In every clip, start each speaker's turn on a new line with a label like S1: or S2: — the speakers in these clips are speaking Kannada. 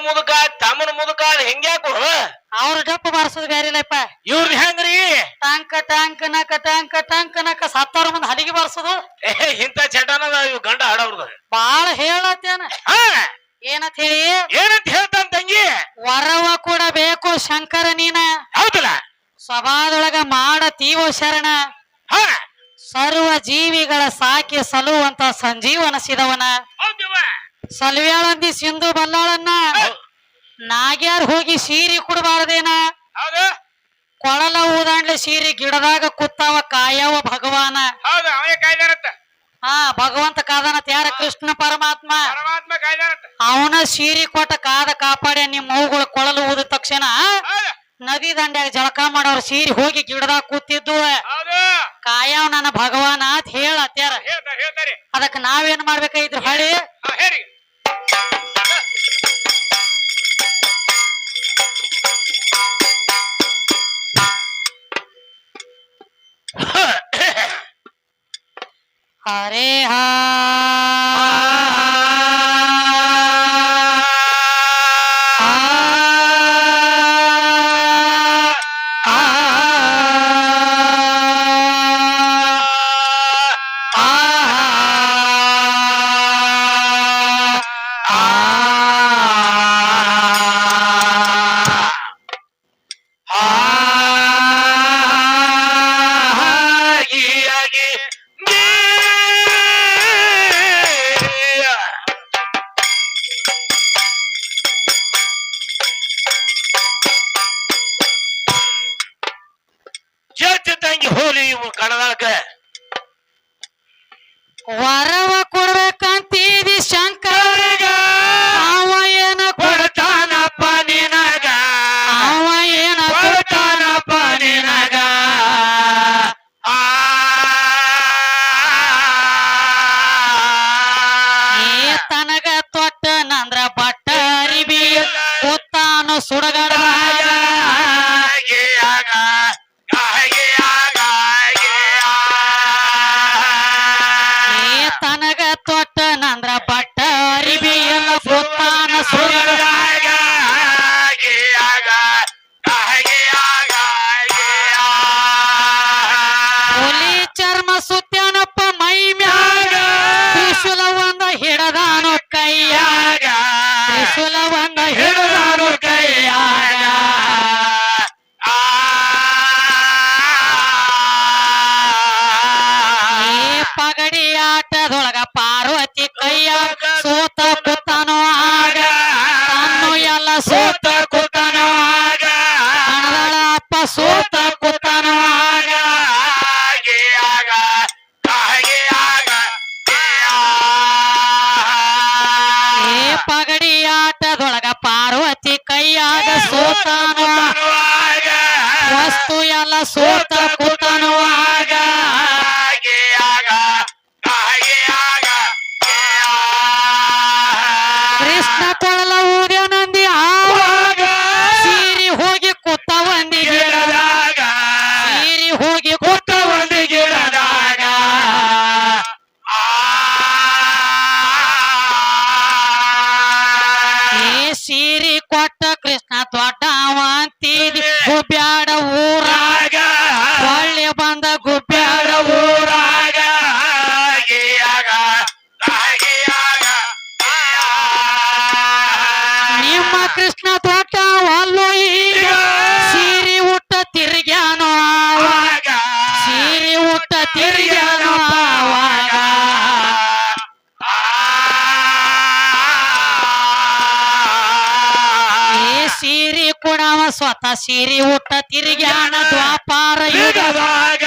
S1: ಮುದುಕ ತಮ್ಮನ ಮುದುಕ ಹೆಂಗ್ಯಾಕು
S2: ಅವ್ರ ಗಪ್ಪ ಬಾರಿಸೋದು ಬೇರೆಲ್ಲಪ್ಪ
S1: ಇವ್ರದ್ ಹೆಂಗ್ರಿ?
S2: ಟಾಂಕ ಟಾಂಕ ನಕ ಟಾಂಕ ಟಾಂಕ ನಕ ಸತ್ತಾರ ಮುಂದೆ ಹಲಿಗೆ ಬಾರಿಸೋದು?
S1: ಏ, ಇಂಥ ಚಟನದ ಇವ್ ಗಂಡ ಹಾಡವ್ರದ
S2: ಬಾಳ ಹೇಳತ್ತೇನ. ಏನಂತ ಹೇಳಿ?
S1: ಏನಂತ ಹೇಳ್ತಾನ ತಂಗಿ?
S2: ವರವ ಕೂಡ ಬೇಕು ಶಂಕರ ನೀನ.
S1: ಹೌದಲ್ಲ?
S2: ಮಾಡ ತೀವ ಶರಣ.
S1: ಹಾ.
S2: ಸರ್ವ ಜೀವಿಗಳ ಸಾಕಿ ಸಲುವಂತ ಸಂಜೀವನಸಿದವನ
S1: ಹೌದವ್ವ.
S2: ಸಲ್ವ್ಯಾಳಂದಿ ಸಿಂಧು ಬಲ್ಲಾಳನ್ನ ನಾಗ್ಯಾರ್ ಹೋಗಿ ಸೀರಿ ಕುಡಬಾರದೇನ? ಕೊಳಲ ಊದಾಂಡ್ಲೆ ಸೀರಿ ಗಿಡದಾಗ ಕುತ್ತಾವ ಕಾಯವ ಭಗವಾನ. ಹಾ ಭಗವಂತ ಕಾದನತ್. ಯಾರ? ಕೃಷ್ಣ ಪರಮಾತ್ಮ. ಅವನ ಸೀರಿ ಕೊಟ್ಟ ಕಾದ ಕಾಪಾಡ್ಯ ನಿಮ್ಮ ಮೌಗಳ ಕೊಳಲು ಊದ ತಕ್ಷಣ. ನದಿ ದಂಡ್ಯಾಗ ಜಳಕ ಮಾಡೋರು ಸೀರಿ ಹೋಗಿ ಗಿಡದಾಗ ಕೂತಿದ್ದು. ಕಾಯವ್ ನನ್ನ ಭಗವಾನ ಅಂತ
S1: ಹೇಳ್ತಾರೆ
S2: ಅದಕ್ಕ ನಾವೇನ್ ಮಾಡ್ಬೇಕಾಗಿದ್ರು ಹಳಿ.
S1: ಹಾ ಹೇಳಿ
S2: ಕೃಷ್ಣ ಸ್ವತಃ ಊಟ ಉಟ್ಟ ಹಣ ದ್ವಾಪಾರ ಯುಗದಾಗ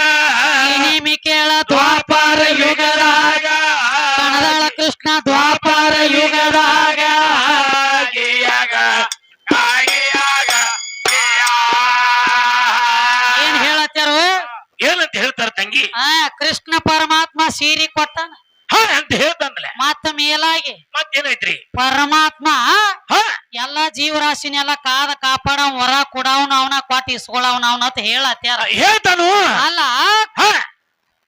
S2: ನಿಮಿ ಕೇಳ ದ್ವಾಪಾರ ಯುಗದಾಗ ಕಣದಾಳ ಕೃಷ್ಣ ದ್ವಾಪಾರ ಯುಗದಾಗ ಏನ್ ಹೇಳತ್ತಾರು
S1: ಏನಂತ ಹೇಳ್ತಾರ ತಂಗಿ?
S2: ಆ ಕೃಷ್ಣ ಪರಮಾತ್ಮ ಸೀರಿ ಕೊಟ್ಟಾನ
S1: ಹಾ ಅಂತ ಹೇಳ್ತಾನಲ್ಲ.
S2: ಮತ್ತ ಮೇಲಾಗಿ
S1: ಮತ್ತೇನೈತ್ರಿ?
S2: ಪರಮಾತ್ಮ
S1: ಹಾ.
S2: ಎಲ್ಲಾ ಜೀವರಾಶಿನೆಲ್ಲ ಕಾದ ಕಾಪಾಡ ಹೊರ ಕೊಡವನ ಅವನ ಕೊಟ್ಟ ಇಸ್ಕೊಳವನ ಅವನ ಅಂತ ಹೇಳತ್ಯಾರ.
S1: ಹೇಳ್ತಾನು.
S2: ಅಲ್ಲ
S1: ಹ.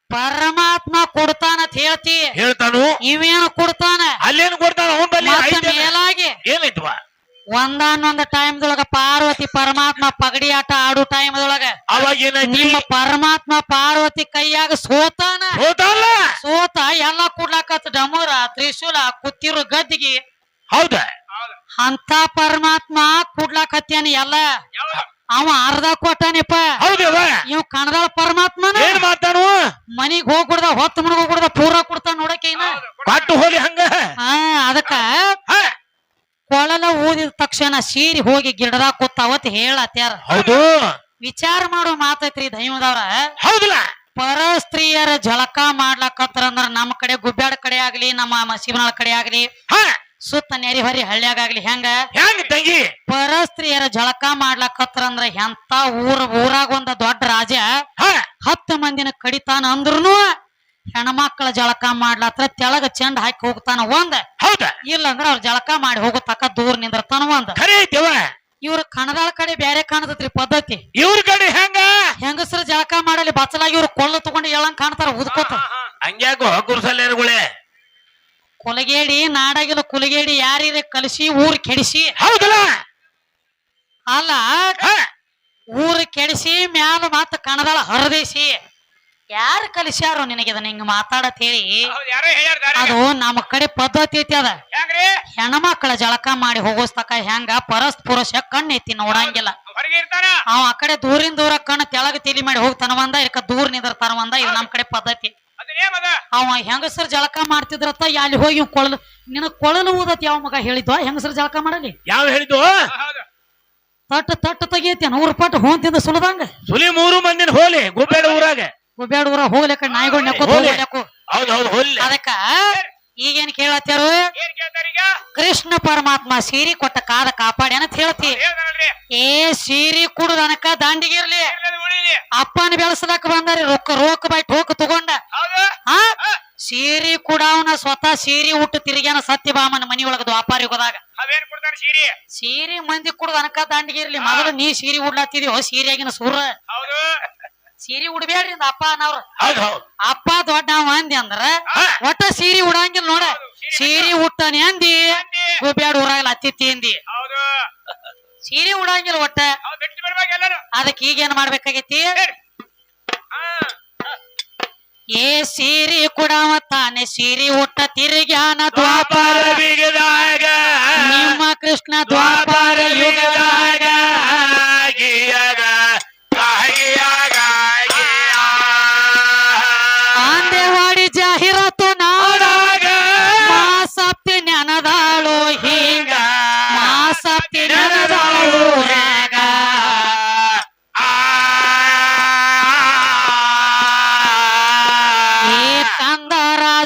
S2: ಪರಮಾತ್ಮ ಕೊಡ್ತಾನ ಅಂತ ಹೇಳ್ತಿ.
S1: ಹೇಳ್ತಾನು.
S2: ಇವೇನು ಕೊಡ್ತಾನ?
S1: ಅಲ್ಲೇನು ಕೊಡ್ತಾನ? ಅವನ್ ಬಲ್ಲಿ
S2: ಮತ್ತ ಮೇಲಾಗಿ
S1: ಏನೈತ್ವ
S2: ಒಂದಾನೊಂದ್ ಟೈಮ್ದೊಳಗ ಪಾರ್ವತಿ ಪರಮಾತ್ಮ ಪಗಡಿ ಆಟ ಆಡೋ ಟೈಮ್ದೊಳಗ
S1: ಅವಾಗ
S2: ನಿಮ್ಮ ಪರಮಾತ್ಮ ಪಾರ್ವತಿ ಕೈಯಾಗ ಸೋತಾನ? ಸೋತ ಎಲ್ಲ ಕೂಡ್ಲಾಕತ್ ಡಮೂರ ತ್ರಿಶೂಲ ಕುತ್ತಿರು ಗದ್ದಿಗೆ.
S1: ಹೌದ?
S2: ಅಂತ ಪರಮಾತ್ಮ ಕೂಡ್ಲಾಕತ್ತೇನ ಎಲ್ಲ? ಅವ ಅರ್ಧ ಕೊಟ್ಟಾನಿಪ್ಪ. ಇವ್ ಕನ್ನಡ
S1: ಪರಮಾತ್ಮ
S2: ಮನಿಗ್ ಹೋಗ್ಬಿಡ್ದ ಹೊತ್ತು ಮುಳುಗ್ ಹೋಗ್ಬಿಡ್ದ ಪೂರ ಕೊಡ್ತಾನ ನೋಡಕ್ಕೆ
S1: ಕೊಟ್ಟು ಹೋಗಿ ಹಂಗ.
S2: ಅದಕ್ಕ ಕೊಳಲ ಊದಿದ ತಕ್ಷಣ ಸೀರಿ ಹೋಗಿ ಗಿಡದಾಗ ಕೂತಾವತ್ ಹೇಳತ್ಯಾರ.
S1: ಹೌದು.
S2: ವಿಚಾರ ಮಾಡೋ ಮಾತೈತ್ರಿ ದೈವದವ್ರ.
S1: ಹೌದಲ್ಲ.
S2: ಪರ ಸ್ತ್ರೀಯರ ಜಳಕ ಮಾಡ್ಲಕತ್ತರಂದ್ರ ನಮ್ಮ ಕಡೆ ಗುಬ್ಬ್ಯಾಡ ಕಡೆ ಆಗ್ಲಿ ನಮ್ಮ ಮಸೀಬನಾಳ ಕಡೆ ಆಗ್ಲಿ
S1: ಸುತ್ತ
S2: ಸುತ್ತ ನೆರಿಹರಿ ಹಳ್ಳಿಯಾಗ ಆಗ್ಲಿ ಹೆಂಗ?
S1: ಹೆಂಗ್ ತಂಗಿ?
S2: ಪರ ಸ್ತ್ರೀಯರ ಜಳಕ ಮಾಡ್ಲಕತ್ತರಂದ್ರ ಎಂತ ಊರ ಊರಾಗ ಒಂದ ದೊಡ್ಡ ರಾಜ ಹತ್ತು ಮಂದಿನ ಕಡಿತಾನ ಅಂದ್ರುನು ಹೆಣ್ಮಕ್ಳ ಜಳಕ ಮಾಡ್ಲತ್ರ ತೆಳಗ ಚೆಂಡ್ ಹಾಕಿ ಹೋಗ್ತಾನ ಒಂದ್.
S1: ಹೌದ?
S2: ಇಲ್ಲ ಅಂದ್ರ ಅವ್ರ ಜಳಕ ಮಾಡಿ ಹೋಗತಕ್ಕ ದೂರ ನಿಂದಿರ್ತಾನ ಒಂದ್.
S1: ಖರೆ ಐತಿವ
S2: ಇವ್ರ ಕಣದಾಳ ಕಡೆ ಬ್ಯಾರೆ ಕಾಣತೈತ್ರಿ ಪದ್ಧತಿ.
S1: ಇವ್ರ ಕಡೆ ಹೆಂಗ?
S2: ಹೆಂಗಸರು ಜಳಕ ಮಾಡಲಿ ಬಚ್ಚಲಾಗಿ ಇವ್ರು ಕೊಳ್ಳ ತಗೊಂಡು ಹೇಳಂಗ್ ಕಾಣ್ತಾರ ಉದ್ಕೋತ.
S1: ಹಂಗ್ಯಾಕೋ ಗುರುಸಲ್ಲೇರುಗಳೇ
S2: ಕೊಲಗೇಡಿ ನಾಡಾಗಿಲ್ಲ ಕುಲಗೇಡಿ ಯಾರಿದೆ ಕಲಿಸಿ ಊರ್ ಕೆಡಿಸಿ.
S1: ಹೌದಲ್ಲ?
S2: ಅಲ್ಲ ಊರ್ ಕೆಡಿಸಿ ಮ್ಯಾಲ ಮತ್ತ ಕಣದಾಳ ಹರದೇಸಿ. ಯಾರು ಕಲಿಸ್ಯಾರು ನಿನಗೆ ಅದನ್ನ ಹಿಂಗ ಮಾತಾಡತ್ ಹೇಳಿ? ಅದು ನಮ್ಮ ಕಡೆ ಪದ್ಧತಿ ಐತಿ ಅದ. ಹೆಣ್ಮಕ್ಳ ಜಳಕ ಮಾಡಿ ಹೋಗೋಸ್ತಕ ಹೆಂಗ ಪರಸ್ ಪುರುಷ ಕಣ್ ಐತಿ ನೋಡಂಗಿಲ್ಲ. ಅವ್ ಆ ಕಡೆ ದೂರಿನ ದೂರ ಕಣ್ಣು ತೆಳಗ ತಿಲಿ ಮಾಡಿ ಹೋಗ್ತಾನ ಒಂದ ಇದಕ್ಕ ದೂರ ನಿಂದಿರ್ತಾನ ಒಂದ ಇದು ನಮ್ ಕಡೆ ಪದ್ಧತಿ. ಅವ ಹೆಂಗಸರ್ ಜಳಕ ಮಾಡ್ತಿದ್ರತ ಅಲ್ಲಿ ಹೋಗಿ ಕೊಳಲು ನಿನ ಕೊಳಲು ಊದತ್ ಯಾವ ಮಗ ಹೇಳಿದ್ವ? ಹೆಂಗಸರ್ ಜಳಕ ಮಾಡಲಿ?
S1: ಯಾವ ಹೇಳಿದ್ವು?
S2: ತಟ್ಟು ತಟ್ಟು ತೆಗಿಯತಿ ನೂರು ಪಟ್ಟು ಹೋಂತಿಂದ ಸುಲದಂಗ
S1: ಸುಲಿ ಮೂರು ಮಂದಿನ ಹೋಲಿ ಗುಬ್ಬೇಡ ಊರಾಗ.
S2: ಗುಬ್ಬ್ಯಾಡ ಊರ ಹೋಗ್ಲಿಕ್ಕ ನಾಯಿಗಳು ನೆಕ್ಕೋತ
S1: ಹೋಗ್ಲಿ.
S2: ಹೋಗ್ಲಿಕ್ಕು.
S1: ಹೌದ್ ಹೌದ್ ಹೋಲಿ
S2: ಅದಕ್ಕ ಈಗೇನ್ ಕೇಳತ್ತಾರು
S1: ಏನ್ ಕೇಳ್ತಾರ ಈಗ
S2: ಕೃಷ್ಣ ಪರಮಾತ್ಮ ಸೀರಿ ಕೊಟ್ಟ ಕಾದ ಕಾಪಾಡಿ ಅಂತ ಹೇಳ್ತಿ.
S1: ಹೇಳ್ತಾರಲ್ರಿ
S2: ಏ ಸೀರಿ ಕುಡುದ ಅನಕ ದಾಂಡಿಗಿರ್ಲಿ
S1: ಉಳಿಲಿ.
S2: ಅಪ್ಪನ ಬೆಳೆಸದಕ್ ಬಂದಾರಿ ರೊಕ್ಕ ರೋಕ್ ಬೈ ಟೋಕ್ ತಗೊಂಡ.
S1: ಹೌದು.
S2: ಆ ಸೀರಿ ಕುಡಾವನ ಸ್ವತಃ ಸೀರಿ ಉಟ್ಟು ತಿರುಗ್ಯಾನ ಸತ್ಯಭಾಮನ ಮನಿಯೊಳಗ ವ್ಯಾಪಾರಿ ಹೋದಾಗ
S1: ಅವೇನ್ ಕೊಡ್ತಾರ ಸೀರಿ?
S2: ಸೀರಿ ಮಂದಿ ಕುಡ್ದ ಅನಕ ದಾಂಡಿಗಿರ್ಲಿ ಮೊದಲು ನೀ ಸೀರಿ ಉಡ್ಲಾತಿದ್ಯೋ ಸೀರಿಯಾಗಿನ ಸೂರ.
S1: ಹೌದು.
S2: ಸೀರಿ ಉಡ್ಬೇಡ್ರಿ ಅಪ್ಪ ಅನ್ನವ್ರ
S1: ಹೌದ್ ಹೌದ್.
S2: ಅಪ್ಪ ದೊಡ್ಡ ಅಂದಿ ಅಂದ್ರ. ಒಟ್ಟ ಸೀರಿ ಉಡಂಗಿಲ್ಲ ನೋಡ. ಸೀರಿ ಉಟ್ಟಾನೆ ಅಂದಿ. ಗುಬ್ಬ್ಯಾಡ ಊರಾಗಲ್ಲ ಅತ್ತಿತ್ತಿ ಅಂದಿ.
S1: ಹೌದು.
S2: ಸೀರಿ ಉಡಂಗಿಲ್ಲ ಒಟ್ಟ.
S1: ಹೌದ್ ಬಿಟ್ಟು ಬಿಡ್ಬೇಕು ಎಲ್ಲರೂ.
S2: ಅದಕ್ಕೆ ಈಗೇನ್ ಮಾಡ್ಬೇಕಾಗೈತಿ? ಏ ಸೀರಿ ಕೂಡ ತಾನೆ ಸೀರಿ ಉಟ್ಟ ತಿರುಗ್ಯಾನ ದ್ವಾಪಾರ.
S1: ಬಿಗದಾಗ
S2: ನಿಮ್ಮ ಕೃಷ್ಣ ದ್ವಾಪರ ಯುಗದಾಗ.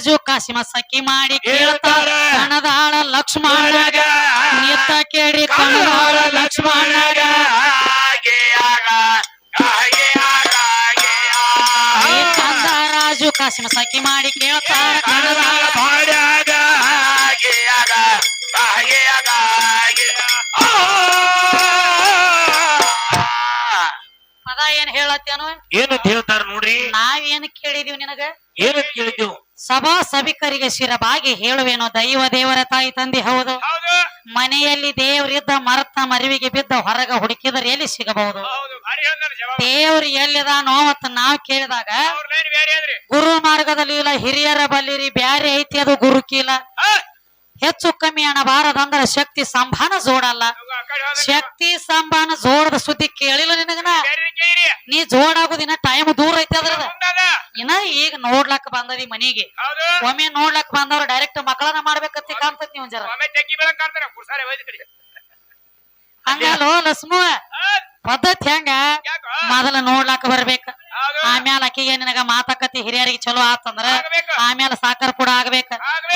S2: ಕಂದರಾಜು ಕಾಸಿಮ ಸಖಿ ಮಾಡಿ ಕೇಳ್ತಾರ ಕಣದಾಳ ಲಕ್ಷ್ಮಣ ನಿತ್ತ ಕೇಳಿ ಕಣದಾಳ ಲಕ್ಷ್ಮಣ ರಾಜು ಕಾಸಿಮ ಸಖಿ ಮಾಡಿ ಕೇಳ್ತಾರ ಕಣದಾಳ ಪದ ಏನ್ ಹೇಳತ್ತೇನು
S1: ಏನಂತ ಹೇಳ್ತಾರ ನೋಡ್ರಿ?
S2: ನಾವೇನ್ ಕೇಳಿದೀವಿ ನಿನಗ?
S1: ಏನಂತ ಕೇಳಿದ್ದೆವು?
S2: ಸಭಾ ಸಭಿಕರಿಗೆ ಶಿರಬಾಗಿ ಹೇಳುವೇನು ದೈವ ದೇವರ ತಾಯಿ ತಂದೆ ಹೌದು. ಮನೆಯಲ್ಲಿ ದೇವರಿದ್ದ ಮರತ ಮರಿವಿಗೆ ಬಿದ್ದ ಹೊರಗ ಹುಡುಕಿದರೆ ಎಲ್ಲಿ ಸಿಗಬಹುದು? ದೇವ್ರು ಎಲ್ಲಿದಾನೋ ಅಂತ ನಾವ್ ಕೇಳಿದಾಗ ಗುರು ಮಾರ್ಗದಲ್ಲಿ ಇಲ್ಲ ಹಿರಿಯರ ಬಲ್ಲಿರಿ ಬ್ಯಾರೆ ಐತಿ ಅದು ಗುರುಕೀಲ
S1: ಹಾ.
S2: ಹೆಚ್ಚು ಕಮ್ಮಿ ಅಣಬಾರದಂದ್ರ ಶಕ್ತಿ ಸಂಭಾನ ಜೋಡಲ್ಲ. ಶಕ್ತಿ ಸಂಭಾನ ಜೋಡದ ಸುದ್ದಿ ಕೇಳಿಲ್ಲ ನಿನಗನ?
S1: ನೀ ಜೋಡಾಗುದ
S2: ನೀ ಜೋಡಾಗೋದಿನ ಟೈಮ್ ದೂರ ಐತಿ ಅದ್ರದ ಇನ್ನ ಈಗ ನೋಡ್ಲಕ್ ಬಂದದಿ ಮನಿಗೆ. ಒಮ್ಮೆ ನೋಡ್ಲಕ್ ಬಂದವ್ರು ಡೈರೆಕ್ಟ್ ಮಕ್ಕಳನ್ನ ಮಾಡ್ಬೇಕಂತ ಕಾಣ್ತೈತಿ ನೀವು ಜರ
S1: ಒಮ್ಮೆ ತೆಗ್ಗಿ ಬೆಳಕ್ ಕಾಣ್ತಾರ ಕುರ್ಸಾರೆ ಹೋಯ್ತು ಕಡೆ
S2: ಹಂಗಲ್ಲೋ ಲಸ್ಮು ಪದ್ಧತಿ ಹೆಂಗ? ಮೊದಲ ನೋಡ್ಲಾಕ ಬರ್ಬೇಕ. ಆಮ್ಯಾಲ ಅಕ್ಕಿಗೆ ನಿನಗ ಮಾತಾಕತಿ ಹಿರಿಯರಿಗೆ ಚಲೋ ಆತಂದ್ರ. ಆಮ್ಯಾಲ ಸಾಕರ್ ಕೂಡ ಆಗ್ಬೇಕ.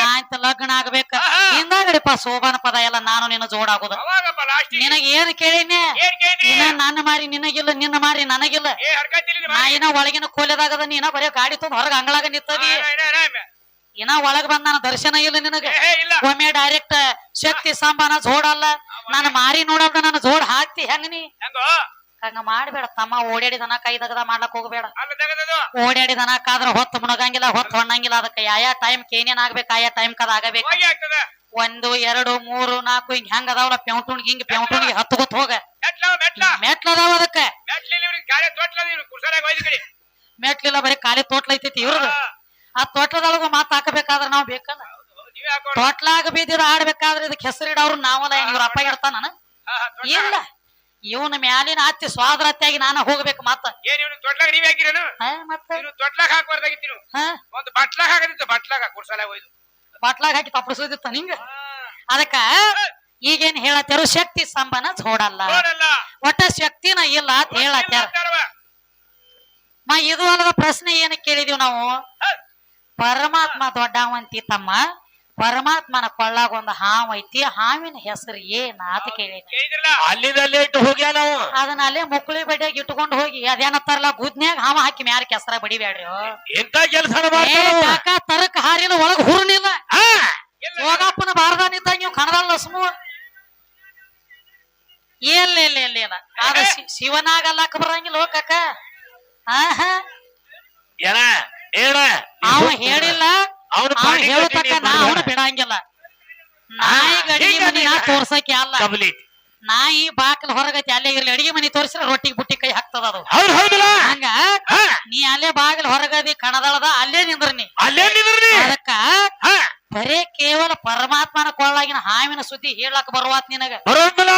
S2: ಆಯ್ತ ಲಗ್ನ ಆಗ್ಬೇಕ. ಹಿಂದಾಗಡಿಪ ಶೋಭಾನ ಪದ ಎಲ್ಲ ನಾನು ನಿನ್ನ ಜೋಡಾಗುದು ನಿನಗ ಏನ್ ಕೇಳಿನಿ? ಇನ್ನ ನನ್ನ ಮಾರಿ ನಿನಗಿಲ್ಲ ನಿನ್ನ ಮಾರಿ ನನಗಿಲ್ಲ. ನಾ ಇನ್ನ ಒಳಗಿನ ಕೋಲೆದಾಗದ ನೀನ ಬರೀ ಗಾಡಿ ತುಂಬ ಹೊರಗ ಅಂಗಳಾಗ ನಿಂತದಿ. ಇನ್ನ ಒಳಗ್ ಬಂದ್ ನನ್ನ ದರ್ಶನ ಇಲ್ಲ ನಿನಗ? ಒಮ್ಮೆ ಡೈರೆಕ್ಟ್ ಶಕ್ತಿ ಸಂಬಾನ ಜೋಡಲ್ಲ ನಾನು ಮಾರಿ ನೋಡಲ್ದ ನಾನು ಜೋಡ್ ಹಾಕ್ತಿ ಹೆಂಗ ನೀ?
S1: ಹೆಂಗೋ?
S2: ಹಂಗ ಮಾಡ್ಬೇಡ ತಮ್ಮ ಓಡಾಡಿ ದನ ಕೈ ದಗದ ಮಾಡ್ಲಕ್ ಹೋಗ್ಬೇಡ. ಓಡಾಡಿ ದನ ಕಾದ್ರ ಹೊತ್ತು ಮುಣಗಂಗಿಲ್ಲ ಹೊತ್ತು ಹೊಣ್ಣಂಗಿಲ್ಲ ಅದಕ್ಕೆ ಯಾವ ಟೈಮ್ ಏನೇನ್ ಆಗ್ಬೇಕು ಆಯಾ ಟೈಮ್ ಕದ ಆಗಬೇಕು?
S3: ಹೋಗಿ
S2: ಒಂದು ಎರಡು ಮೂರು ನಾಲ್ಕು ಹಿಂಗ್ ಹೆಂಗ ಅದಾವಲ್ಲ ಪೆಂಟುಣ್ಗಿ ಹಿಂಗ ಪೆಂಟುಣ್ಗಿ ಹತ್ಕೊತ್ ಹೋಗ.
S3: ಮೆಟ್ಲ ಮೆಟ್ಲ.
S2: ಮೆಟ್ಲ ಅದಾವ ಅದಕ್ಕೆ.
S3: ಮೆಟ್ಲಿಲ್ಲ
S2: ಬರೀ ಖಾಲಿ ತೋಟ್ಲ ಐತೈತಿ ಇವ್ರದ್ದು ಆ ತೋಟದೊಳಗ ಮಾತ್ ಹಾಕಬೇಕಾದ್ರ ನಾವ್ ಬೇಕಲ್ಲ? ತೋಟ್ಲಾಗ ಬಿದ್ದಿರ ಆಡ್ಬೇಕಾದ್ರೆ ಇದಕ್ಕೆ ಹೆಸರಿಡವ್ರು ನಾವಲ್ಲ ಇವ್ರ ಅಪ್ಪ ಇರ್ತಾನ. ಇಲ್ಲ. ಇವನ ಮ್ಯಾಲಿನ ಅತ್ತಿ ಸ್ವಾದ್ರತೆಯಾಗಿ ನಾನು ಹೋಗ್ಬೇಕು ಮತ್ತ?
S3: ಬಟ್ಲಾಗ
S2: ಹಾಕಿ ತಪ್ಪಿಸೋದಿತ್ತ ನಿಂಗ? ಅದಕ್ಕ ಈಗೇನ್ ಹೇಳತ್ತಾರು ಶಕ್ತಿ ಸಂಬಂಧ ನೋಡಲ್ಲ ಒಟ್ಟ ಶಕ್ತಿನ ಇಲ್ಲ ಅಂತ
S3: ಹೇಳತ್ತಾರ.
S2: ಮಾ ಇದು ಅಲ್ಲದ ಪ್ರಶ್ನೆ ಏನ ಕೇಳಿದೀವಿ ನಾವು? ಪರಮಾತ್ಮ ದೊಡ್ಡವಂತಿ ತಮ್ಮ. ಪರಮಾತ್ಮನ ಕೊಳ್ಳಾಗ ಒಂದು ಹಾವು ಐತಿ. ಹಾವಿನ ಹೆಸರು ಏನ ಅಂತ
S3: ಕೇಳಿ
S1: ಅಲ್ಲಿಂದಲ್ಲೇ ಇಟ್ಟು ಹೋಗ್ಯ ನಾವು?
S2: ಅದನ್ನ ಅಲ್ಲೇ ಮುಕ್ಕಳಿ ಬಡ್ಯಾಗ ಇಟ್ಕೊಂಡು ಹೋಗಿ. ಅದೇನತ್ತಾರಲ್ಲ ಗುದ್ನ್ಯಾಗ ಹಾವ ಹಾಕಿ ಮ್ಯಾರ ಕೆಸರ ಬಡಿಬ್ಯಾಡ್ರಿ
S1: ಎಂತ ಮಾಡ್ತಾನ
S2: ಕಾಕ ತರಕ ಹಾರಿಲ್ಲ ಒಳಗ್ ಹುರುನಿಲ್ಲ. ಯೋಗಪ್ಪನ ಬಾರದಾನಿದ್ದ ನೀವು ಕಣದಲ್ಲ ಲಸ್ಮು ಇಲ್ಲ ಇಲ್ಲ ಇಲ್ಲ ಇಲ್ಲ. ಶಿ- ಶಿವನಾಗಲ್ಲಕ್ಕ ಬರಂಗಿಲ್ಲ ಹೋಗಕ್ಕ ಕಾಕ. ಆಹಾ.
S1: ಏನ?
S2: ಅವ ಹೇಳಿಲ್ಲ.
S1: ಅವನು
S2: ಅವ ಹೇಳತಕ್ಕ ನಾ ಅವನು ಬಿಡಂಗಿಲ್ಲ. ನಾಯಿ ಗಡಿ ಮನಿ ನಾ ತೋರ್ಸಕ್ಕೆ ಅಲ್ಲ?
S1: ಕಂಪ್ಲೀಟ್
S2: ನಾಯಿ ಬಾಕಲ್ ಹೊರಗತಿ ಅಲ್ಲೇ ಇರ್ಲಿ. ಅಡಿಗೆ ಮನಿ ತೋರಿಸಿದ್ರೆ ರೊಟ್ಟಿ ಬುಟ್ಟಿ ಕೈ ಹಾಕ್ತದ ಅದು.
S1: ಹೌದ್ ಹೌದಲ್ಲ.
S2: ಹಂಗ
S1: ಹಾ,
S2: ನೀ ಅಲ್ಲೇ ಬಾಗಿಲ್ ಹೊರಗದಿ ಕಣದಳದ ಅಲ್ಲೇ ನಿಂದ್ರ ನೀ.
S1: ಅಲ್ಲೇ ನಿಂದ್ರಿ
S2: ಅದಕ್ಕ
S1: ಹಾ.
S2: ಬರೇ ಕೇವಲ ಪರಮಾತ್ಮನ ಕೊಳ್ಳಾಗಿನ ಹಾವಿನ ಸುದ್ದಿ ಹೇಳಕ್ ಬರುವಾತ್ ನಿನಗ.
S1: ಬರೋದಿಲ್ಲ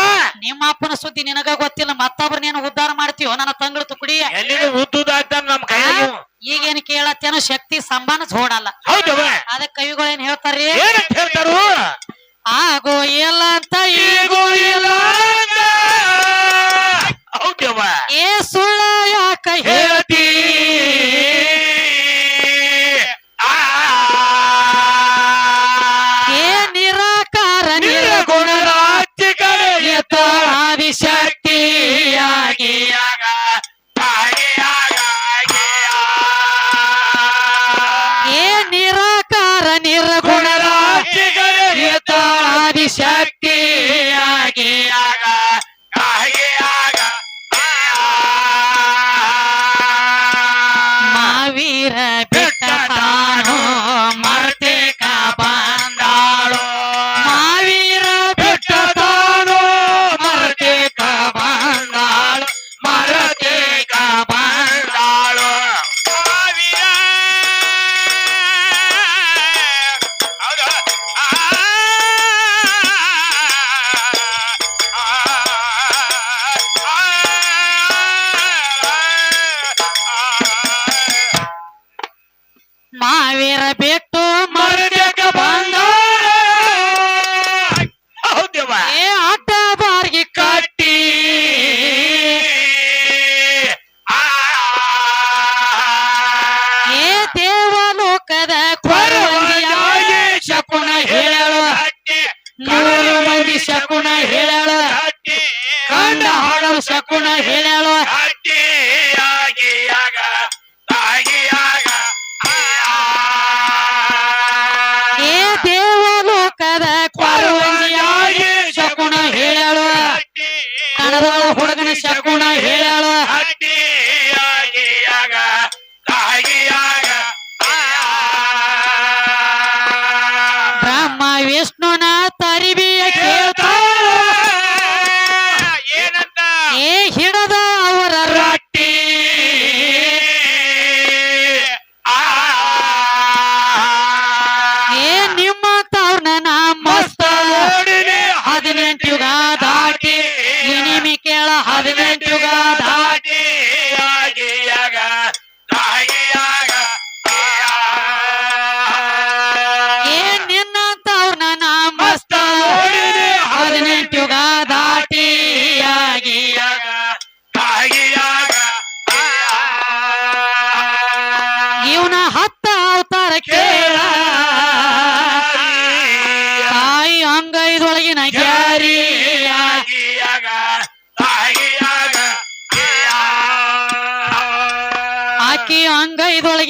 S2: ನಿಮ್ಮ ಅಪ್ಪನ ಸುದ್ದಿ ನಿನಗ ಗೊತ್ತಿಲ್ಲ. ಮತ್ತೊಬ್ರು ನೀನು ಉದ್ಧಾರ ಮಾಡ್ತೀವೋ ನನ್ನ ತಂಗಳು ತುಕುಡಿ.
S1: ಎಲ್ಲಿಗೆ ಉದ್ದುದಾಗ್ತಾನ ನಮ್ ಕೈಯಾಗ?
S2: ಈಗೇನ್ ಕೇಳತ್ತೇನೋ ಶಕ್ತಿ ಸಂಬಂಧ ಜೋಡಲ್ಲ
S1: ಹೌದವ
S2: ಅದಕ್ಕೆ ಕವಿಗಳು ಏನ್ ಹೇಳ್ತಾರ್ರಿ?
S1: ಏನಂತ ಹೇಳ್ತಾರು?
S2: ಆಗೋ ಇಲ್ಲ ಅಂತ
S1: ಈಗೂ ಇಲ್ಲ ಅಂದ. ಹೌದವ್ವ
S2: ಏ ಸುಳ್ಳ ಯಾಕ ಹೇಳ್ತಿ. ಏ ನಿರಾಕಾರ
S1: ನಿರ್ಗುಣ
S2: ನಿರ್ಗುಣ
S1: ರಾಜ್ಯ
S2: ಆದಿಶಕ್ತಿಯಾಗಿ ಬಿಟ್ಟು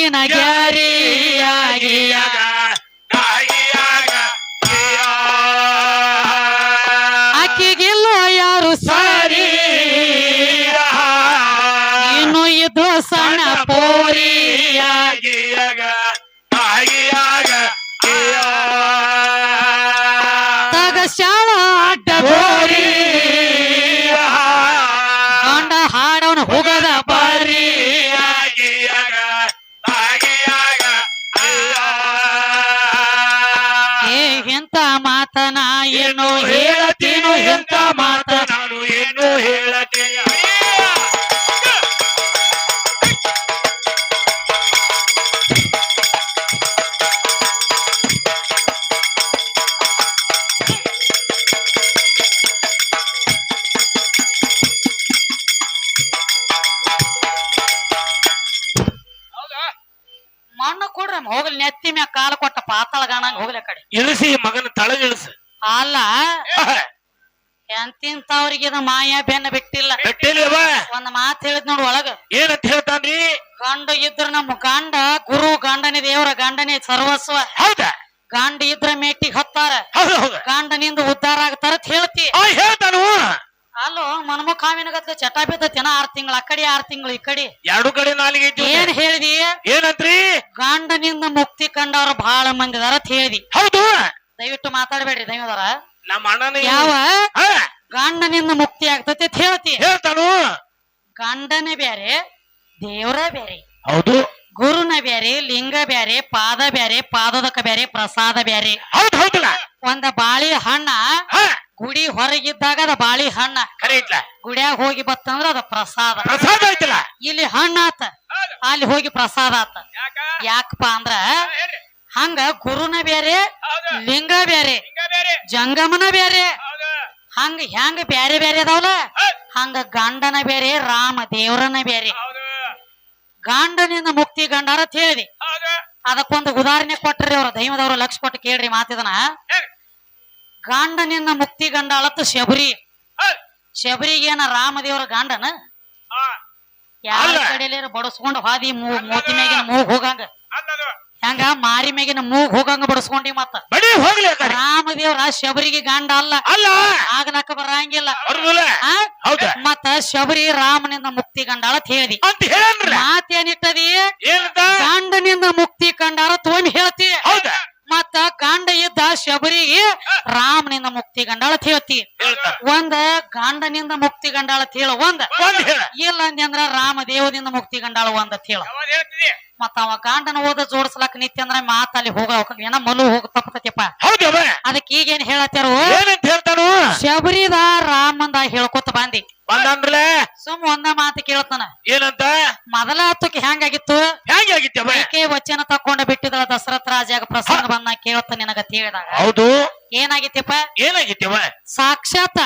S2: ಅಂಗೈದೊಳಗಿನ ಗ್ಯಾರಿ
S1: ಆಗಿಯಾಗ ತಾಗಿಯಾಗ
S2: ಆಕಿಗಿಲ್ಲೋ ಯಾರು ಸಾರಿ? ಇನ್ನು ಇದು ಸಣ್ಣ ಪೋರಿ
S3: ತಾಯಿಯಾಗ
S2: ತಗ ಶಾಳ ಅಡ್ಡ ಬೋರಿ. ಏನು ಹೇಳತೀನು ಎಂತ ಮಾತ
S3: ನಾನು ಏನು ಹೇಳತೀನಿ
S2: ಮಣ್ಣು ಕೊಡ್ರಿ ಹೋಗ್ಲಿ ನೆತ್ತಿ ಮ್ಯಾಗ ಕಾಲು ಕೊಟ್ಟ ಪಾತಾಳ ಗಾಣ ಹೋಗ್ಲಿ ಆ ಕಡೆ.
S3: ಇಳಿಸಿ ಮಗನ ತಳಗ ಇಳಿಸಿ
S2: ಅಲ್ಲ. ಎಂತಿಂತವ್ರಿಗೆ ಇದು ಮಾಯ ಬೆನ್ನ ಬಿಟ್ಟಿಲ್ಲ.
S3: ಬೆಟ್ಟಿಲ್ವ
S2: ಒಂದ್ ಮಾತ್ ಹೇಳಿದ್ ನೋಡು ಒಳಗ.
S3: ಏನಂತ ಹೇಳ್ತಾನ್ರಿ?
S2: ಗಂಡ ಇದ್ರ ನಮ್ಮ ಗಂಡ ಗುರು ಗಂಡನೇ ದೇವರ ಗಂಡನೇ ಸರ್ವಸ್ವ.
S3: ಹೌದಾ?
S2: ಗಂಡ ಇದ್ರ ಮೇಟಿ ಹತ್ತಾರ.
S3: ಹೌದು ಹೌದು.
S2: ಗಂಡನಿಂದ ಉದ್ಧಾರ ಆಗ್ತಾರ ಅಂತ ಹೇಳ್ತಿ.
S3: ಆ ಹೇಳ್ತಾನು?
S2: ಅಲ್ಲೋ ಮನ್ಮುಖ ಹಾವಿನಗತ್ಲೆ ಚಟ ಬಿದ್ದತಿನ ಆರ್ ತಿಂಗಳ ಆ ಕಡೆ ಆರ್ ತಿಂಗಳು ಈ ಕಡೆ.
S3: ಎರಡು ಕಡೆ ನಾಲಿಗೆ ಐತಿ
S2: ಏನ್ ಹೇಳಿದಿ?
S3: ಏನಂತ್ರಿ?
S2: ಗಂಡನಿಂದ ಮುಕ್ತಿ ಕಂಡವ್ರ ಬಹಳ ಮಂದಿ ಅದಾರ ಅಂತ ಹೇಳಿದಿ.
S3: ಹೌದು
S2: ದಯವಿಟ್ಟು ಮಾತಾಡಬೇಡ್ರಿ ದೈವದರ
S3: ನಮ್ಮ ಅಣ್ಣನ
S2: ಯಾವ?
S3: ಹಾ,
S2: ಗಂಡನಿಂದ ಮುಕ್ತಿ ಆಗ್ತತಿ ಅಂತ ಹೇಳ್ತಿ.
S3: ಹೇಳ್ತಾನು?
S2: ಗಂಡನೇ ಬ್ಯಾರೆ ದೇವ್ರ ಬ್ಯಾರೆ.
S3: ಹೌದು.
S2: ಗುರುನ ಬ್ಯಾರೆ ಲಿಂಗ ಬ್ಯಾರೆ ಪಾದ ಬ್ಯಾರೆ ಪಾದದಕ ಬ್ಯಾರೆ ಪ್ರಸಾದ ಬ್ಯಾರೆ.
S3: ಹೌದು ಹೌದಲ್ಲ
S2: ಒಂದ ಬಾಳಿ ಹಣ್ಣ
S3: ಹಾ.
S2: ಗುಡಿ ಹೊರಗಿದ್ದಾಗ ಅದ ಬಾಳಿ ಹಣ್ಣ.
S3: ಖರೆ ಐತ್ಲ
S2: ಗುಡಿಯಾಗ ಹೋಗಿ ಬತ್ತಂದ್ರ ಅದ ಪ್ರಸಾದ.
S3: ಪ್ರಸಾದ ಐತಲ್ಲ?
S2: ಇಲ್ಲಿ ಹಣ್ಣ ಆತ. ಅಲ್ಲಿ ಹೋಗಿ ಪ್ರಸಾದ ಆತ. ಯಾಕಪ್ಪ ಅಂದ್ರ ಹಂಗ ಗುರುನ ಬೇರೆ ಲಿಂಗ ಬೇರೆ ಜಂಗಮನ ಬೇರೆ ಹಂಗ ಹೆಂಗ ಬ್ಯಾರೆ ಬ್ಯಾರೆ ಅದಾವಲ್ಲ? ಹಂಗ ಗಂಡನ ಬೇರೆ ರಾಮ ದೇವ್ರನ ಬೇರೆ ಗಂಡನಿಂದ ಮುಕ್ತಿ ಗಂಡಾರ ಅಂತ ಹೇಳಿದೆ. ಅದಕ್ಕೊಂದು ಉದಾಹರಣೆ ಕೊಟ್ರಿ ಅವ್ರ ದೈವದವ್ರು ಲಕ್ಷ ಕೊಟ್ಟು ಕೇಳ್ರಿ ಮಾತಿದನ. ಗಂಡನಿಂದ ಮುಕ್ತಿ ಗಂಡ ಅಳತ್ತು ಶಬರಿ ಶಬರಿಗೇನ ರಾಮದೇವರ ಗಂಡನ?
S3: ಯಾರ.
S2: ಕಡೆಯಲ್ಲಿ ಬಡಸ್ಕೊಂಡು ಹಾದಿ ಮೂ- ಮೂತಿ ಮ್ಯಾಗಿನ ಮೂಗ್ ಹೋಗಂಗ? ಹೆಂಗ ಮಾರಿ ಮೇಗಿನ ಮೂಗ್ ಹೋಗಂಗ ಬಡಸ್ಕೊಂಡಿ ಮತ್ತ.
S3: ಬಡಿ ಹೋಗ್ಲಿ ಆ ಕಡೆ.
S2: ರಾಮದೇವ್ರ ಶಬರಿಗೆ ಗಂಡ ಅಲ್ಲ.
S3: ಅಲ್ಲ.
S2: ಆಗನಕ ಬರಂಗಿಲ್ಲ.
S3: ಬರುದಿಲ್ಲ
S2: ಆ?
S3: ಹೌದಾ?
S2: ಮತ್ತ ಶಬರಿ ರಾಮನಿಂದ ಮುಕ್ತಿ ಗಂಡಾಳ ಅಂತ ಹೇಳಿ.
S3: ಅಂತ ಹೇಳನ್ರ.
S2: ಮಾತೇನಿಟ್ಟದಿ?
S3: ಏನಂತ?
S2: ಗಂಡನಿಂದ ಮುಕ್ತಿ ಕಂಡಾರ ತೊಂದ್ ಹೇಳ್ತಿ.
S3: ಹೌದಾ?
S2: ಮತ್ತ ಗಂಡ ಇದ್ದ ಶಬರಿಗೆ ರಾಮನಿಂದ ಮುಕ್ತಿ ಗಂಡಾಳ ಅಂತ ಹೇಳ್ತಿ. ಒಂದ ಗಂಡನಿಂದ ಮುಕ್ತಿ ಗಂಡಾಳ ಅಂತ ಹೇಳ. ಒಂದ.
S3: ಒಂದ್ ಹೇಳ.
S2: ಇಲ್ಲ ಅಂದ್ರ ರಾಮದೇವದಿಂದ ಮುಕ್ತಿ ಗಂಡಾಳ ಒಂದ್ ಅಂತ ಹೇಳ. ಮತ್ತ ಅವ ಗಂಡನ ಓದ ಜೋಡಿಸ್ಲಕ್ ನಿತ್ಯ ಅಂದ್ರ ಮಾತ ಅಲ್ಲಿ ಹೋಗ ಏನ ಮಲು ಹೋಗ ತಪ್ಪತೈತಿಪ್ಪ
S3: ಹೌದವ
S2: ಅದಕ್ಕೆ ಈಗೇನ್ ಹೇಳತ್ತಾರು
S3: ಏನಂತ ಹೇಳ್ತಾನು?
S2: ಶಬರಿದ ರಾಮಂದ ಹೇಳ್ಕೊತ ಬಂದಿ. ಸುಮ್ ಒಂದ ಮಾತು ಕೇಳ್ತಾನ.
S3: ಏನಂತ?
S2: ಮೊದಲ ಹತ್ತಕ್ಕೆ ಹೆಂಗಾಗಿತ್ತು ಏಕೆ ವಚನ ತಕೊಂಡ ಬಿಟ್ಟಿದಳ ದಶರಥ ರಾಜಾಗ ಪ್ರಸಂಗ ಬಂದ ಕೇಳ್ತ ನಿನಗ ತಿಳಿದಾಗ?
S3: ಹೌದು.
S2: ಏನಾಗಿತ್ತಪ್ಪ?
S3: ಏನಾಗಿತ್ತವ
S2: ಸಾಕ್ಷಾತ್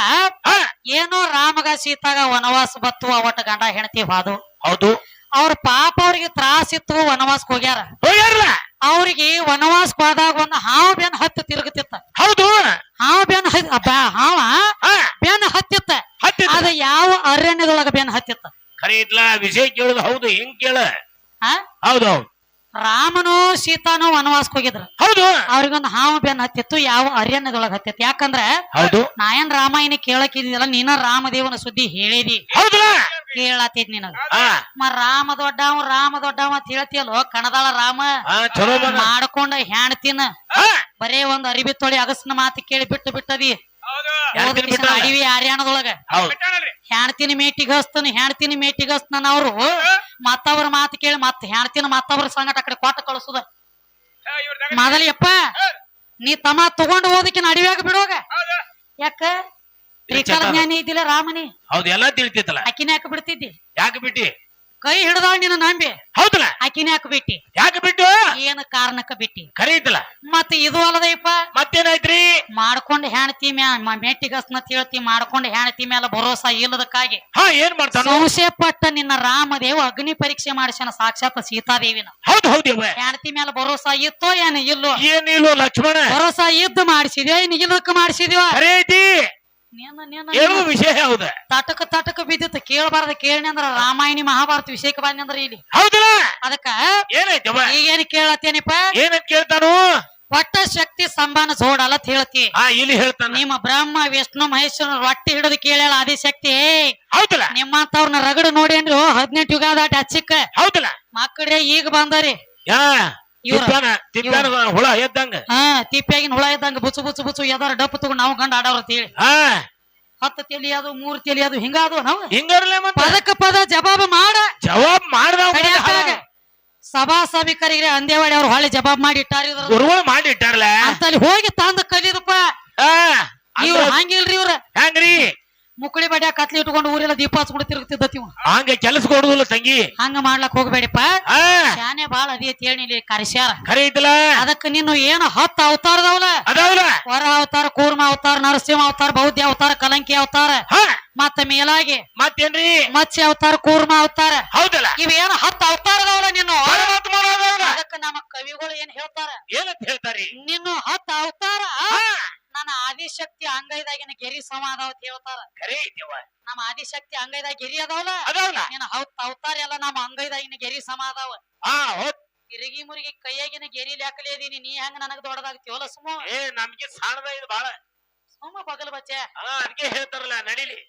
S2: ಏನೋ ರಾಮಗ ಸೀತಾಗ ವನವಾಸ ಬತ್ತು ಅವಟ ಗಂಡ ಹೆಣತಿ ಹಾದು.
S3: ಹೌದು.
S2: ಅವ್ರ ಪಾಪ ಅವ್ರಿಗೆ ತ್ರಾಸಿತ್ತು ವನವಾಸಕ್ ಹೋಗ್ಯಾರ.
S3: ಹೋಗ್ಯಾರಲ್ಲ?
S2: ಅವ್ರಿಗೆ ವನವಾಸ ಹೋದಾಗ ಒಂದು ಹಾವು ಬೆನ್ ಹತ್ತು ತಿರುಗುತ್ತಿತ್ತ.
S3: ಹೌದು.
S2: ಹಾವು ಬೆನ್ ಹಾವ? ಬೆನ್ ಹತ್ತಿತ್ತ. ಅದ ಯಾವ ಅರಣ್ಯದೊಳಗ ಬೆನ್ ಹತ್ತಿತ್ತ?
S3: ಖರೀದ್ಲಾ ವಿಷಯ ಕೇಳುದು ಹೌದು ಹಿಂಗ್ ಕೇಳ. ಹೌದು ಹೌದು.
S2: ರಾಮನು ಸೀತಾನು ವನವಾಸಕ್ಕೆ ಹೋಗಿದ್ರು.
S3: ಹೌದು.
S2: ಅವ್ರಿಗೊಂದು ಹಾವು ಬೆನ್ ಹತ್ತಿತ್ತು ಯಾವ ಅರಣ್ಯದೊಳಗ ಹತ್ತಿತ್ತು. ಯಾಕಂದ್ರೆ
S3: ಹೌದು.
S2: ನಾಯನ್ ರಾಮಾಯಣ ಕೇಳಕ್ಕಿದಿಲ್ಲ ನೀನ ರಾಮದೇವನ ಸುದ್ದಿ ಹೇಳಿದಿ.
S3: ಹೌದಲ್ಲ
S2: ಕೇಳತ್ತಿದ್ ನಿನಗ ಮ ರಾಮ ದೊಡ್ಡವ ರಾಮ ದೊಡ್ಡವ ಅಂತ ಹೇಳ್ತಿಯಲ್ಲೋ ಕಣದಾಳ ರಾಮ? ಮಾಡ್ಕೊಂಡ ಹೆಣ್ತಿನ ಬರೇ ಒಂದ್ ಅರಿಬಿ ತೊಳಿ ಅಗಸ್ನ ಮಾತು ಕೇಳಿ ಬಿಟ್ಟು ಬಿಟ್ಟದಿ. ಹೋದ.
S3: ಬಿಟ್ಟಾಳ?
S2: ಅಡವಿ ಹರ್ಯಾಣದೊಳಗ
S3: ಹೌದು.
S2: ಹೆಣ್ತಿನ ಮೇಟಿಗೆ ಹಸ್ತನ ಹೆಣ್ತಿನ ಮೇಟಿಗೆ ಹಸ್ತನ ಅವ್ರು ಮತ್ತವ್ರ ಮಾತು ಕೇಳಿ ಮತ್ತ ಹೆಣ್ತಿನ ಮತ್ತವ್ರ ಸಂಗಟ ಅಕಡೆ ಕಡೆ ಕೊಟ್ಟ ಕಳಿಸುದ. ಮೊದಲಿಯಪ್ಪ ನೀ ತಮ್ಮ ತಗೊಂಡು ಹೋದಕ್ಕಿನ ಅಡವಿಯಾಗ ಬಿಡೋಗ. ಯಾಕ? ತ್ರಿಕಾಲ ಜ್ಞಾನಿ ಇದ್ದಿಲ್ಲ ರಾಮನಿ?
S3: ಹೌದು ಎಲ್ಲಾ ತಿಳಿತಿತ್ತಲ್ಲ.
S2: ಅಕ್ಕಿನ ಯಾಕೆ ಬಿಡ್ತಿದ್ದಿ?
S3: ಯಾಕೆ ಬಿಟ್ಟಿ?
S2: ಕೈ ಹಿಡ್ದ ನಿನ್ನ ನಂಬಿ.
S3: ಹೌದಲ್ಲ?
S2: ಆಕಿನ ಯಾಕೆ ಬಿಟ್ಟಿ?
S3: ಯಾಕೆ ಬಿಟ್ಟು?
S2: ಏನ ಕಾರಣಕ್ಕ ಬಿಟ್ಟಿ?
S3: ಕರೀತಲ್ಲ. ಮತ್ತೆ
S2: ಮತ್ತ ಇದು ಅಲ್ಲದಯ್ಯಪ್ಪ
S3: ಮತ್ತೇನಾಯ್ತ್ರಿ?
S2: ಮಾಡ್ಕೊಂಡು ಹೆಣ್ತಿ ಮ್ಯಾ ಮೆಟ್ಟಿಗಸ್ನ ತಿಳ್ತಿ ಮಾಡ್ಕೊಂಡು ಹೆಣ್ತಿ ಮೇಲೆ ಭರೋಸಾ ಇಲ್ಲದಕ್ಕಾಗಿ.
S3: ಹಾ ಏನ್ ಮಾಡ್ತಾನ?
S2: ಸಂಶಯ ಪಟ್ಟ ನಿನ್ನ ರಾಮದೇವ ಅಗ್ನಿ ಪರೀಕ್ಷೆ ಮಾಡಿಸ್ಯಾನ ಸಾಕ್ಷಾತ್ ಸೀತಾದೇವಿನ.
S3: ಹೌದು ಹೌದು
S2: ಹೆಣ್ತಿ ಮೇಲೆ ಭರೋಸಾ ಇತ್ತೋ ಏನ ಇಲ್ಲೋ?
S3: ಏನಿಲ್ಲ ಲಕ್ಷ್ಮಣ?
S2: ಭರೋಸಾ ಇದ್ದು ಮಾಡಿಸಿದ್ಯೋ ಏನ್ ಇಲ್ಲದಕ್ಕ ಮಾಡಿಸಿದ್ಯೋ?
S3: ಖರೆ ಐತಿ.
S2: ನಿನ್ನ
S3: ಏನು ವಿಷಯ ಹೌದ
S2: ತಟಕ ತಟಕ ಬಿದ್ದಿತ್ತ ಕೇಳಬಾರ್ದ. ಕೇಳಿ ಅಂದ್ರ ರಾಮಾಯಣಿ ಮಹಾಭಾರತ ವಿಷಯಕ್ಕೆ ಬಂದ ಅಂದ್ರ ಇಲ್ಲಿ.
S3: ಹೌದಲ್ಲ?
S2: ಅದಕ್ಕ
S3: ಏನೈತಿ
S2: ಈಗೇನ್ ಕೇಳತ್ತೇನಿಪ್ಪ?
S3: ಏನಂತ ಕೇಳ್ತಾನು?
S2: ಒಟ್ಟ ಶಕ್ತಿ ಸಂಬಾನ ಜೋಡಲ್ಲ ಅಂತ ಹೇಳ್ತಿ.
S1: ಇಲ್ಲಿ ಹೇಳ್ತಾನ.
S2: ನಿಮ್ಮ ಬ್ರಹ್ಮ ವಿಷ್ಣು ಮಹೇಶ್ವರ ರೊಟ್ಟಿ ಹಿಡಿದು ಕೇಳ್ಯಾಳ ಶಕ್ತಿ
S1: ಹೌದಲ್ಲ?
S2: ನಿಮ್ಮಂತವ್ರನ್ನ ರಗಡು ನೋಡಿ ಅಂದ್ರು ಹದಿನೆಂಟು ಯುಗ ದಾಟಿ ಹಚ್ಚಿಕ್ಕ
S1: ಹೌದಲ್ಲ?
S2: ಮಕ್ಕಳೇ ಈಗ ಬಂದರಿ.
S1: ತಿಪ್ಪಾನ ತಿಪ್ಪಾನ ಹುಳ ಎದ್ದಂಗ.
S2: ಹಾ ತಿಪ್ಪಿಯಾಗಿನ ಹುಳ ಇದ್ದಂಗ ಬುಚ್ಚು ಬುಚ್ಚು ಬುಚ್ಚು ಎದಾರ ಡಪ್ಪ ತಗೊಂಡು ನಾವು ಗಂಡ ಆಡವ್ರ ಹೇಳಿ. ಹತ್ತು ತೆಲಿ ಅದು ಮೂರು ತೆಲಿ ಅದು ಹಿಂಗಾದು ನಾವು.
S1: ಹಿಂಗಾರಲ್ಲ ಮತ್ತ?
S2: ಪದಕ್ಕ ಪದ ಜವಾಬ್ ಮಾಡ.
S1: ಜವಾಬ್ ಮಾಡ್ದವ
S2: ಸಭಾ ಸಭಿಕರಿಗೆ ಅಂದೇವಾಡಿ ಅವ್ರು ಹೊಳೆ ಜವಾಬ್ ಮಾಡಿ ಇಟ್ಟಾರ
S1: ಗುರುಗಳು ಮಾಡಿ ಇಟ್ಟಾರಲ್ಲ
S2: ಅಂತ ಅಲ್ಲಿ ಹೋಗಿ ತಂದ ಕಲಿದಪ್ಪ. ಇವ್ರು ಹಂಗಿಲ್ರಿ ಇವ್ರ.
S1: ಹೆಂಗ್ರಿ?
S2: ಮುಕ್ಕಳಿ ಬಡ್ಯಾ ಕತ್ಲಿ ಇಟ್ಕೊಂಡು ಊರೆಲ್ಲ ದೀಪ ಹಚ್ಕೊಂಡು ತಿರುಗ್ತಿದ್ದತಿ ಇವ.
S1: ಹಂಗ ಕೆಲಸ ಕೊಡುದಿಲ್ಲ ತಂಗಿ.
S2: ಹಂಗ ಮಾಡ್ಲಕ್ ಹೋಗ್ಬೇಡಿಪ್ಪ.
S1: ಹಾ
S2: ಶಾನೆ ಬಾಳ ಅದಿ ಅಂತ ಹೇಳಿ ಇಲ್ಲಿ ಕರ್ಸ್ಯಾರ.
S1: ಖರೆ ಐತಲ್ಲ
S2: ಅದಕ್ಕ ನೀನು ಏನು ಹತ್ತು ಅವತಾರದವಲ್ಲ?
S1: ಅದಾವಲ್ಲ
S2: ವರ ಅವತಾರ ಕೂರ್ಮ ಅವತಾರ ನರಸಿಂಹ ಅವತಾರ ಬೌದ್ಧ ಅವತಾರ ಕಲಂಕಿ ಅವತಾರ.
S1: ಹಾ.
S2: ಮತ್ತ ಮೇಲಾಗಿ
S1: ಮತ್ತೇನ್ರಿ?
S2: ಮತ್ಸ್ಯ ಅವತಾರ ಕೂರ್ಮ ಅವತಾರ.
S1: ಹೌದಲ್ಲ?
S2: ಇವೇನು ಹತ್ತು ಅವತಾರದವಲ್ಲ ನೀನು?
S1: ಪರಮಾತ್ಮ.
S2: ಅದಕ್ಕ ನಮ್ಮ ಕವಿಗಳು ಏನ್ ಹೇಳ್ತಾರ?
S1: ಏನಂತ ಹೇಳ್ತಾರಿ?
S2: ನಿನ್ನ ಹತ್ತು ಅವತಾರ.
S1: ಹಾ.
S2: ನನ್ನ ಆದಿಶಕ್ತಿ ಅಂಗೈದಾಗಿನ ಗೆರಿ ಸಮ ಅದಾವ ಅಂತ ಹೇಳ್ತಾರ.
S1: ಕರೆ ಐತಿವ
S2: ನಮ್ಮ ಆದಿಶಕ್ತಿ ಅಂಗೈದಾಗ ಗೆರಿ ಅದಾವಲ್ಲ? ನೀನು ಹತ್ತು ಅವತಾರ ಎಲ್ಲ ನಮ್ಮ ಅಂಗೈದಾಗಿನ ಗೆರಿ ಸಮ ಅದಾವ.
S1: ಆ ಹೋತ್
S2: ತಿರುಗಿ ಮುರುಗಿ ಕೈಯಾಗಿನ ಗೆರಿ ಲೆಕ್ಕಲೇ ಇದೀನಿ ನೀ ಹೆಂಗ ನನಗ ದೊಡ್ಡದಾಗ್ತೀವಲ್ಲ ಸುಮ್ಮ.
S1: ಏ ನಮ್ಗೆ ಸಾಣದ ಇದು ಬಾಳ.
S2: ಸುಮ್ಮ ಬಗಲ್ ಬಚ್ಚೆ.
S1: ಹಾ ಅದಕ್ಕೆ ಹೇಳ್ತಾರಲ್ಲ ನಡಿಲಿ.